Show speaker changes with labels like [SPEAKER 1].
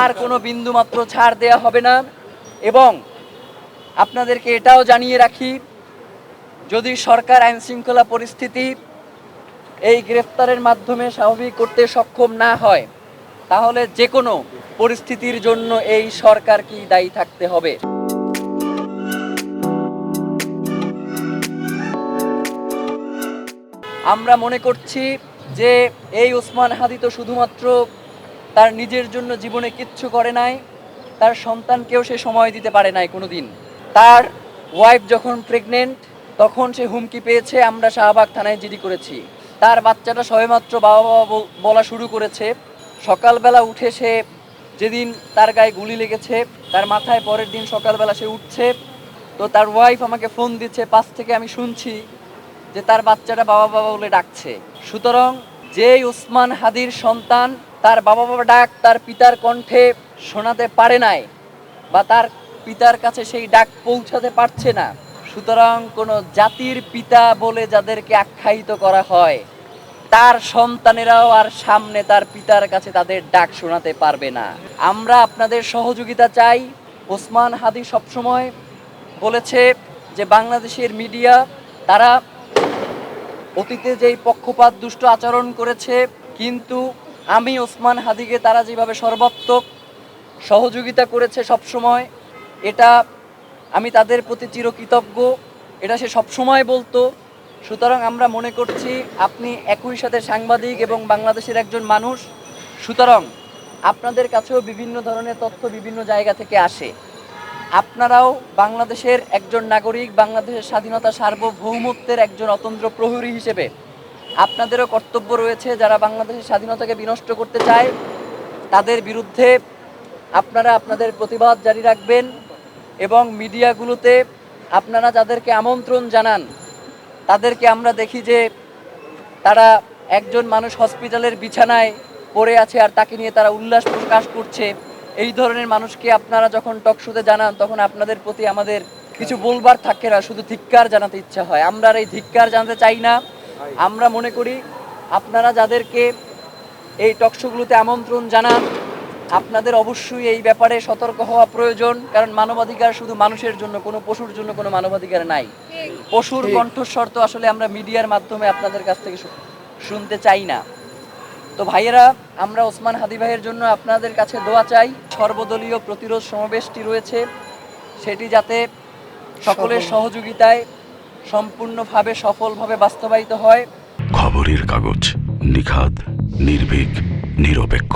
[SPEAKER 1] আর কোনো বিন্দু মাত্র ছাড় দেয়া হবে না। এবং আপনাদেরকে এটাও জানিয়ে রাখি, যদি সরকার আইন শৃঙ্খলা পরিস্থিতি এই গ্রেফতারের মাধ্যমে স্বাভাবিক করতে সক্ষম না হয়, তাহলে যে কোনো পরিস্থিতির জন্য এই সরকারকেই দায়ী থাকতে হবে? আমরা মনে করছি যে এই ওসমান হাদি তো শুধুমাত্র তার নিজের জন্য জীবনে কিচ্ছু করে নাই, তার সন্তানকেও সে সময় দিতে পারে নাই কোনোদিন। তার ওয়াইফ যখন প্রেগনেন্ট তখন সে হুমকি পেয়েছে, আমরা শাহবাগ থানায় জিডি করেছি। তার বাচ্চাটা সবেমাত্র বাবা বাবা বল- শুরু করেছে। সকালবেলা উঠে সে যেদিন তার গায়ে গুলি লেগেছে, তার মাথায় পরের দিন সকালবেলা সে উঠছে। তো তার ওয়াইফ আমাকে ফোন দিচ্ছে, পাশ থেকে আমি শুনছি যে তার বাচ্চাটা বাবা বাবা বলে ডাকছে। সুতরাং যেই উসমান হাদির সন্তান তার বাবা বাবা ডাক তার পিতার কণ্ঠে শোনাতে পারে নাই বা তার পিতার কাছে সেই ডাক পৌঁছাতে পারছে না। সুতরাং কোনো জাতির পিতা বলে যাদেরকে আখ্যায়িত করা হয়, তার সন্তানেরাও আর সামনে তার পিতার কাছে তাদের ডাক শোনাতে পারবে না। আমরা আপনাদের সহযোগিতা চাই। ওসমান হাদি সবসময় বলেছে যে বাংলাদেশের মিডিয়া, তারা অতীতে যেই পক্ষপাত দুষ্ট আচরণ করেছে, কিন্তু আমি ওসমান হাদিকে তারা যেভাবে সর্বাত্মক সহযোগিতা করেছে সবসময়, এটা আমি তাদের প্রতি চিরকৃতজ্ঞ, এটা সে সবসময় বলতো। সুতরাং আমরা মনে করছি আপনি একই সাথে সাংবাদিক এবং বাংলাদেশের একজন মানুষ। সুতরাং আপনাদের কাছেও বিভিন্ন ধরনের তথ্য বিভিন্ন জায়গা থেকে আসে। আপনারাও বাংলাদেশের একজন নাগরিক, বাংলাদেশের স্বাধীনতা সার্বভৌমত্বের একজন অতন্ত্র প্রহরী হিসেবে আপনাদেরও কর্তব্য রয়েছে যারা বাংলাদেশের স্বাধীনতাকে বিনষ্ট করতে চায়, তাদের বিরুদ্ধে আপনারা আপনাদের প্রতিবাদ জারি রাখবেন এবং মিডিয়াগুলোতে আপনারা যাদেরকে আমন্ত্রণ জানান, তাদেরকে আমরা দেখি যে তারা একজন মানুষ হসপিটালের বিছানায় পড়ে আছে আর তাকে নিয়ে তারা উল্লাস প্রকাশ করছে। এই ধরনের মানুষকে আপনারা যখন টকশোতে জানান, তখন আপনাদের প্রতি আমাদের কিছু বলবার থাকে না, শুধু ধিক্কার জানাতে ইচ্ছা হয়। আমরা এই ধিক্কার জানাতে চাই না। আমরা মনে করি আপনারা যাদেরকে এই টকশোগুলোতে আমন্ত্রণ জানান আপনাদের অবশ্যই এই ব্যাপারে সতর্ক হওয়া প্রয়োজন কারণ মানবাধিকার শুধু মানুষের জন্য কোনো পশুর জন্য কোনো মানবাধিকার নাই। পশুর কণ্ঠস্বর তো আসলে আমরা মিডিয়ার মাধ্যমে আপনাদের কাছ থেকে শুনতে চাই না। তো ভাইয়েরা আমরা ওসমান হাদি ভাইয়ের জন্য আপনাদের কাছে দোয়া চাই। সর্বদলীয় প্রতিরোধ সমাবেশটি রয়েছে। সেটি যাতে সকলের সহযোগিতায় সম্পূর্ণভাবে সফলভাবে বাস্তবায়িত হয়।
[SPEAKER 2] খবরের কাগজ নিখাদ নির্ভীক নিরপেক্ষ।